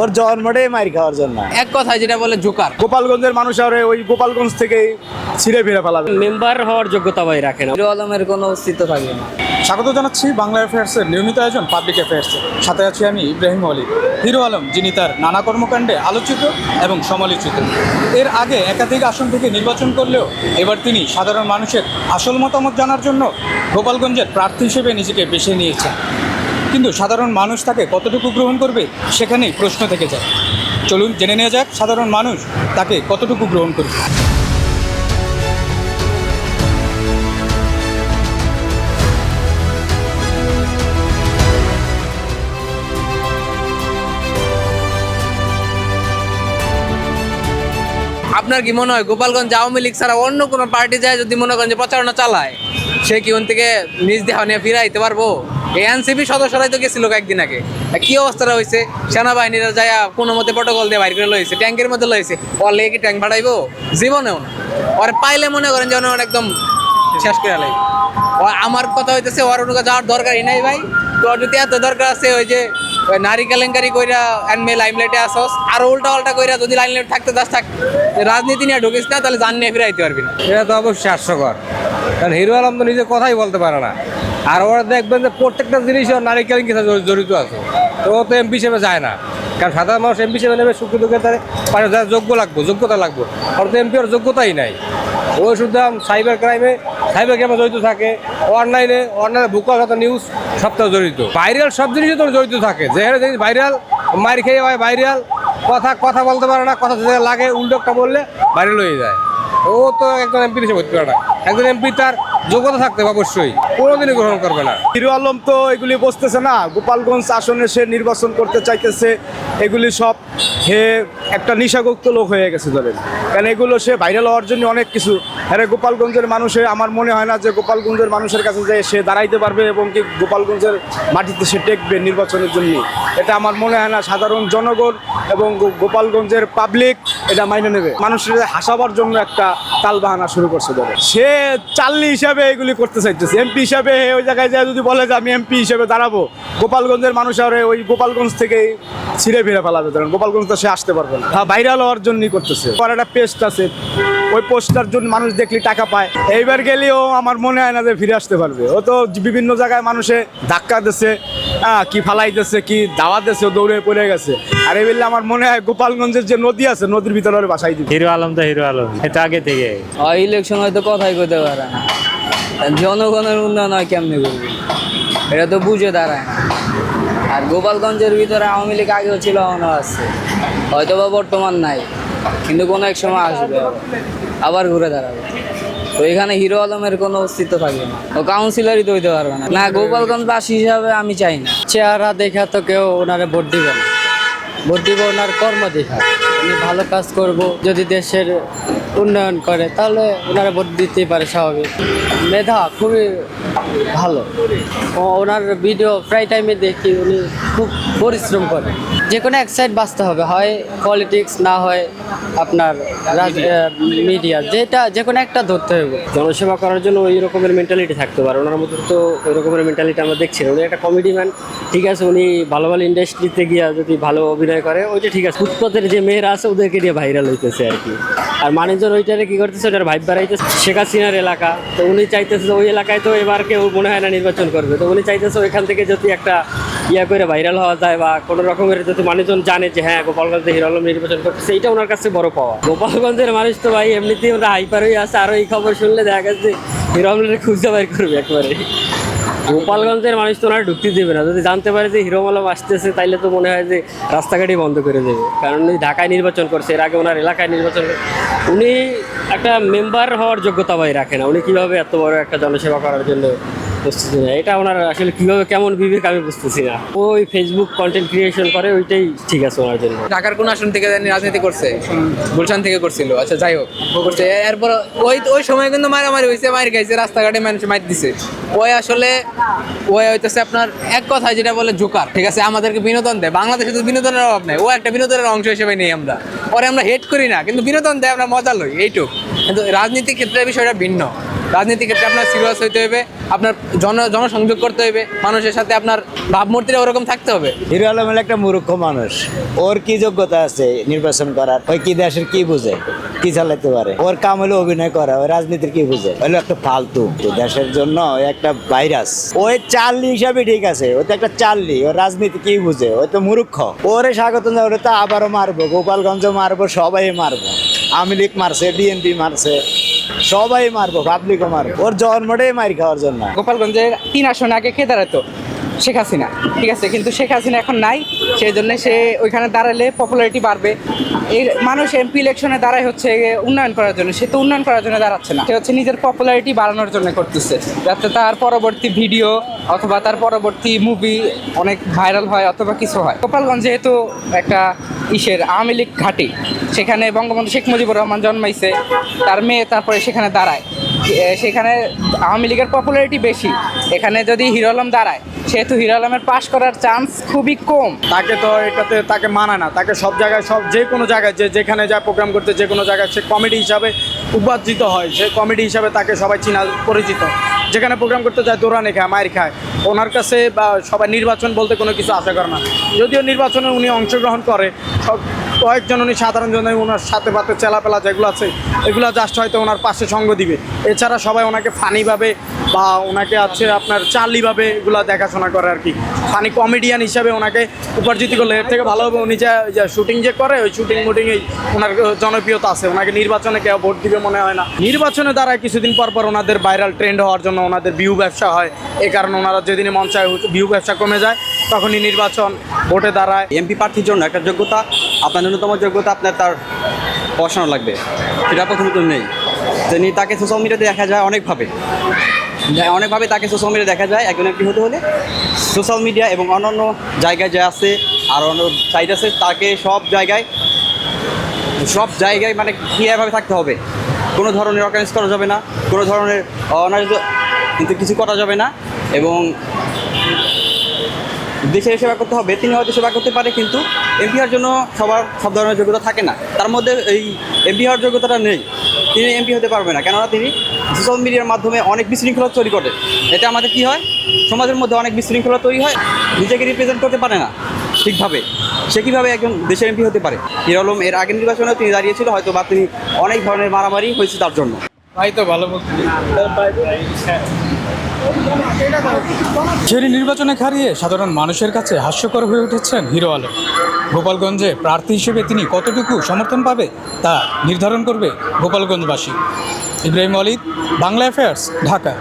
ওর জন্মটাই মার খাওয়ার জন্য। এক কথায় যেটা বলে জোকার। গোপালগঞ্জের মানুষ আর ওই গোপালগঞ্জ থেকে ছিঁড়ে ফিরে ফেলাবে মেম্বার হওয়ার যোগ্যতা ভাই রাখে না। আলমের কোনো অস্তিত্ব থাকবে না। স্বাগত জানাচ্ছি বাংলা অ্যাফেয়ার্সের নিয়মিত আয়োজন পাবলিক অ্যাফেয়ার্সের সাথে আছি আমি ইব্রাহিম আলী। হিরো আলম যিনি তার নানা কর্মকাণ্ডে আলোচিত এবং সমালোচিত। এর আগে একাধিক আসন থেকে নির্বাচন করলেও এবার তিনি সাধারণ মানুষের আসল মতামত জানার জন্য গোপালগঞ্জের প্রার্থী হিসেবে নিজেকে বেছে নিয়েছেন। কিন্তু সাধারণ মানুষ তাকে কতটুকু গ্রহণ করবে সেখানেই প্রশ্ন থেকে যায়। চলুন জেনে নেওয়া যাক সাধারণ মানুষ তাকে কতটুকু গ্রহণ করবে। আপনার কি মনে হয় গোপালগঞ্জ আওয়ামী লীগ ছাড়া অন্য কোনো পার্টি যায় যদি মনে করেন যে প্রচারণা চালায়? সে কি ওন থেকে নিজ দেহ নিয়ে ফিরাইতে পারব? এই এনসিপি সদস্যরাই তো গেছিল কয়েকদিন আগে। কি অবস্থাটা হয়েছে? সেনাবাহিনীরা যায় কোনো মতে প্রটোকল দিয়ে বাইর করে লইছে, ট্যাঙ্কের মধ্যে লইছে। লেগে কি ট্যাঙ্ক ভাড়াইবো? জীবনেও না। ওর পাইলে মনে করেন যেন একদম শেষ করে লাগবে ও আমার কথা হইতেছে, ওর অনুকা যাওয়ার দরকারই নাই ভাই। তোর যদি এত দরকার আছে, ওই যে নারী কেলেঙ্কারি কইরা এনমে লাইমলাইটে আসস, আর উল্টা পাল্টা কইরা যদি লাইমলাইট থাকতে দাস থাক। রাজনীতি নিয়ে ঢুকিস না, তাহলে জান নিয়ে ফিরাইতে পারবি না। এটা তো অবশ্যই হাস্যকর। কারণ হিরো আলম তো নিজে কথাই বলতে পারে না। আর ওরা দেখবেন যে প্রত্যেকটা জিনিস ওর নারী কেলেঙ্কির সাথে জড়িত আছে। তো ও তো এমপি হিসেবে যায় না। কারণ সাধারণ মানুষ এমপি হিসেবে নেবে, সুখ দুঃখে তার পারে যারা যোগ্য লাগবো, যোগ্যতা লাগবো। ওর তো এমপি ওর যোগ্যতাই নাই। ও শুধু সাইবার ক্রাইমে সাইবার ক্রাইমে জড়িত থাকে। অনলাইনে অনলাইনে যত নিউজ সবটা জড়িত। ভাইরাল সব জিনিসই তো জড়িত থাকে। যেখানে জিনিস ভাইরাল মার খেয়ে হয় ভাইরাল কথা কথা বলতে পারে না, কথা লাগে উল্টোটা বললে ভাইরাল হয়ে যায়। ও তো একজন এমপি হিসেবে হতে পারে না। একজন এমপি তার যোগ্যতা থাকতে হবে অবশ্যই। কোনোদিনই গ্রহণ করবে না। হিরো আলম তো এগুলি বসতেছে না। গোপালগঞ্জ আসনে সে নির্বাচন করতে চাইতেছে। এগুলি সব হে একটা নিশাগুপ্ত লোক হয়ে গেছে, ধরেন। কারণ এগুলো সে ভাইরাল হওয়ার জন্য অনেক কিছু। হ্যাঁ গোপালগঞ্জের মানুষে, আমার মনে হয় না যে গোপালগঞ্জের মানুষের কাছে যে সে দাঁড়াইতে পারবে এবং কি গোপালগঞ্জের মাটিতে সে টেকবে নির্বাচনের জন্য। এটা আমার মনে হয় না, সাধারণ জনগণ এবং গোপালগঞ্জের পাবলিক এটা মাইনে নেবে। মানুষের হাসাবার জন্য একটা তালবাহানা শুরু করছে ধরে সে চাল্লি হিসাবে এগুলি করতে চাইতেছে। এমপি হিসাবে ওই জায়গায় যায়, যদি বলে যে আমি এমপি হিসেবে দাঁড়াবো, গোপালগঞ্জের মানুষ আর ওই গোপালগঞ্জ থেকে ছিঁড়ে ফিরে ফেলাবে ধরেন। গোপালগঞ্জ তো সে আসতে পারবে না। হ্যাঁ ভাইরাল হওয়ার জন্যই করতেছে। আর একটা পেস্ট আছে। ওই পোস্টার জন্য মানুষ দেখলে টাকা পায়। এইবার গেলেও আমার মনে হয় না যে ফিরে আসতে পারবে। ও তো বিভিন্ন জায়গায় মানুষে ধাক্কা দিচ্ছে হ্যাঁ কি ফালাইতেছে কি দাওয়া দিচ্ছে ও দৌড়ে পড়ে গেছে। আর এই বললে আমার মনে হয় গোপালগঞ্জের যে নদী আছে নদীর ভিতরে ওরে বাসাই দিবে। হিরো আলম তো হিরো আলম। এটা আগে থেকে। ইলেকশন হয়তো কথাই কইতে পারে না। জনগণের উন্নয়ন হয় কেমনি করবে? এটা তো বুঝে দাঁড়ায় আর গোপালগঞ্জের ভিতরে আওয়ামী লীগ আগেও ছিল এখনও আছে। হয়তো বা বর্তমান নাই, কিন্তু কোনো এক সময় আসবে। আবার। ঘুরে দাঁড়াবে। তো এখানে হিরো আলমের কোনো অস্তিত্ব থাকবে না। ও কাউন্সিলরই তো হইতে পারবে না। গোপালগঞ্জ গোপালগঞ্জবাসী হিসাবে আমি চাই না। চেহারা দেখা তো কেউ ওনারে ভোট দিবে না। ভোট দিব ওনার কর্ম দেখা আমি ভালো কাজ করব। যদি দেশের উন্নয়ন করে তাহলে ওনারা ভোট দিতেই পারে স্বাভাবিক। মেধা খুবই ভালো। ও ওনার ভিডিও প্রায় টাইমে দেখি উনি খুব পরিশ্রম করে। যে কোনো এক সাইড বাঁচতে হবে হয় পলিটিক্স না হয় আপনার মিডিয়া যেটা যে কোনো একটা ধরতে হবে। জনসেবা করার জন্য ওই রকমের মেন্টালিটি থাকতে পারে। ওনার মধ্যে তো ওই রকমের মেন্টালিটি আমরা দেখছি উনি একটা কমেডি ম্যান ঠিক আছে উনি ভালো ভালো ইন্ডাস্ট্রিতে গিয়া যদি ভালো অভিনয় করে ওইটা ঠিক আছে ফুটপথের যে মেয়েরা আছে ওদেরকে নিয়ে ভাইরাল হইতেছে আর কি। আর মানুষজন ওইটারে কি করতেছে ওটার ভাইব বাড়াইতেছে। শেখ হাসিনার এলাকা, তো উনি চাইতেছে ওই এলাকায় তো এবার কেউ মনে হয় না নির্বাচন করবে। তো উনি চাইতেছে ওইখান থেকে যদি একটা ইয়া করে ভাইরাল হওয়া যায় বা কোনো রকমের যদি মানুষজন জানে যে হ্যাঁ গোপালগঞ্জে হিরো আলম নির্বাচন করছে এইটা ওনার কাছে বড় পাওয়া। গোপালগঞ্জের মানুষ তো ভাই এমনিতেই ওরা হাইপার হয়ে আছে, আর এই খবর শুনলে দেখা গেছে হিরো আলমের খুঁজে বাইর করবে একবারে। গোপালগঞ্জের মানুষ তো ওনারা ঢুকতে দেবে না। যদি জানতে পারে যে হিরো আলম আসতেছে, তাইলে তো মনে হয় যে রাস্তাঘাটই বন্ধ করে দেবে। কারণ উনি ঢাকায় নির্বাচন করছে, এর আগে ওনার এলাকায় নির্বাচন উনি একটা মেম্বার হওয়ার যোগ্যতা ভাই রাখে না। উনি কীভাবে এত বড় একটা জনসেবা করার জন্য প্রস্তুতি নেয় এটা ওনার আসলে কীভাবে, কেমন বিবেক আমি বুঝতেছি না। ওই ফেসবুক কন্টেন্ট ক্রিয়েশন করে, ওইটাই ঠিক আছে ওনার জন্য। ঢাকার কোন আসন থেকে জানি রাজনীতি করছে, গুলশান থেকে করছিল। আচ্ছা যাই হোক। করছে এরপর ওই ওই সময় কিন্তু মারামারি হয়েছে মার খাইছে, রাস্তাঘাটে মানুষ মার দিছে। ওই আসলে, ওই হইতেছে আপনার এক কথায় যেটা বলে জোকার, ঠিক আছে? আমাদেরকে বিনোদন দেয়। বাংলাদেশে তো বিনোদনের অভাব নেই। ও একটা বিনোদনের অংশ হিসেবে নেই আমরা। পরে আমরা হেট করি না, কিন্তু বিনোদন দেয়, আমরা মজা লই, এইটুক। কিন্তু রাজনীতির ক্ষেত্রে বিষয়টা ভিন্ন। রাজনীতি ক্ষেত্রে আপনার সিরিয়াস হইতে হবে আপনার জন, জনসংযোগ করতে হবে মানুষের সাথে আপনার ভাবমূর্তিটা ওরকম থাকতে হবে। হিরো আলম একটা মূর্খ মানুষ। ওর কি যোগ্যতা আছে নির্বাচন করার? ওই কি দেশের কি বুঝে? কি চালাতে পারে? ওর কাম হলো অভিনয় করা, ওই রাজনীতির কি বুঝে? হলো একটা ফালতু। দেশের জন্য একটা ভাইরাস ওই চাললি হিসাবে ঠিক আছে, ও তো একটা চাললি, ওর রাজনীতি কি বুঝে? ওই তো মূর্খ। ওরে স্বাগত ওরে তো আবারও মারবো গোপালগঞ্জ মারবো, সবাই মারবো। আওয়ামী লীগ মারছে বিএনপি মারছে। সবাই মারবো পাবলিকও মারবো। ওর জন্মটাই মারি খাওয়ার জন্য। গোপালগঞ্জের তিন আসন আগে খেতে দাঁড়াতো শেখ হাসিনা। ঠিক আছে, কিন্তু শেখ হাসিনা এখন নাই সেই জন্য সে ওইখানে দাঁড়ালে পপুলারিটি বাড়বে। এই মানুষ এমপি ইলেকশনে দাঁড়ায় হচ্ছে উন্নয়ন করার জন্য, সে তো উন্নয়ন করার জন্য দাঁড়াচ্ছে না। সে হচ্ছে নিজের পপুলারিটি বাড়ানোর জন্য করতেছে, যাতে তার পরবর্তী ভিডিও অথবা তার পরবর্তী মুভি অনেক ভাইরাল হয় অথবা কিছু হয়। গোপালগঞ্জ যেহেতু একটা ইসের আওয়ামী লীগ ঘাঁটি, সেখানে বঙ্গবন্ধু শেখ মুজিবুর রহমান জন্মাইছে, তার মেয়ে তারপরে সেখানে দাঁড়ায়। সেখানে আওয়ামী লীগের পপুলারিটি বেশি, এখানে যদি হিরো আলম দাঁড়ায় সেহেতু হিরো আলমের পাশ করার চান্স খুবই কম। তাকে তো এটাতে তাকে মানায় না, তাকে সব জায়গায়, সব যে কোনো জায়গায়, যে যেখানে যায় প্রোগ্রাম করতে যে কোনো জায়গায় সে কমেডি হিসাবে উপার্জিত হয়। সে কমেডি হিসাবে তাকে সবাই চিনা, পরিচিত। যেখানে প্রোগ্রাম করতে যায় দৌড়ানে খায় মায়ের খায়। ওনার কাছে বা সবাই নির্বাচন বলতে কোনো কিছু আশা করে না। যদিও নির্বাচনে উনি অংশগ্রহণ করে, সব কয়েকজন উনি সাধারণ জন ওনার সাথে পাতে চেলাপেলা যেগুলো আছে, এগুলো জাস্ট হয়তো ওনার পাশে সঙ্গ দিবে। এছাড়া সবাই ওনাকে ফানিভাবে বা ওনাকে আছে আপনার চার্লিভাবে এগুলো দেখাশোনা করে আর কি। ফানি কমেডিয়ান হিসাবে ওনাকে উপার্জিত করলে এর থেকে ভালো হবে, উনি যে শুটিং যে করে, ওই শুটিং মুটিংয়েই ওনার জনপ্রিয়তা আছে। ওনাকে নির্বাচনে কেউ ভোট দিবে মনে হয় না। নির্বাচনে দ্বারায় কিছুদিন পর পর ওনাদের ভাইরাল ট্রেন্ড হওয়ার জন্য ওনাদের ভিউ ব্যবসা হয়। এই কারণে ওনারা যেদিনে মঞ্চায় চায় ভিউ ব্যবসা কমে যায়। তখনই নির্বাচন ভোটে দাঁড়ায়। এমপি প্রার্থীর জন্য একটা যোগ্যতা, আপনার ন্যূনতম যোগ্যতা, আপনার তার পড়াশোনা লাগবে। সেটা প্রথমত নেই। তিনি তাকে সোশ্যাল মিডিয়াতে দেখা যায় অনেকভাবে। অনেকভাবে তাকে সোশ্যাল মিডিয়া দেখা যায়। একজন এমপি হতে হলে সোশ্যাল মিডিয়া এবং অন্যান্য জায়গায় যা আছে আর অন্য সাইড আছে, তাকে সব জায়গায় সব জায়গায় মানে ক্লিয়ারভাবে থাকতে হবে। কোনো ধরনের অর্গানাইজ করা যাবে না। কোনো ধরনের অনার্জ কিন্তু কিছু করা যাবে না। এবং দেশের সেবা করতে হবে তিনি হয়তো সেবা করতে পারে কিন্তু এমপি হওয়ার জন্য সবার সব ধরনের যোগ্যতা থাকে না। তার মধ্যে এই এমপি হওয়ার যোগ্যতাটা নেই। তিনি এমপি হতে পারবে না কেননা তিনি সোশ্যাল মিডিয়ার মাধ্যমে অনেক বিশৃঙ্খলা তৈরি করে। এটা আমাদের কি হয়? সমাজের মধ্যে অনেক বিশৃঙ্খলা তৈরি হয় নিজেকে রিপ্রেজেন্ট করতে পারে না ঠিকভাবে। সে কীভাবে একজন দেশের এমপি হতে পারে? হিরো এর আগের নির্বাচনেও তিনি দাঁড়িয়েছিল হয়তো বা তিনি অনেক ধরনের মারামারি হয়েছে তার জন্য। ভাই তো ভালো বলতে ঝেরি নির্বাচনে হারিয়ে সাধারণ মানুষের কাছে হাস্যকর হয়ে উঠেছেন হিরো আলম। গোপালগঞ্জে প্রার্থী হিসেবে তিনি কতটুকু সমর্থন পাবে তা নির্ধারণ করবে গোপালগঞ্জবাসী। ইব্রাহিম অলিদ বাংলা অ্যাফেয়ার্স ঢাকা।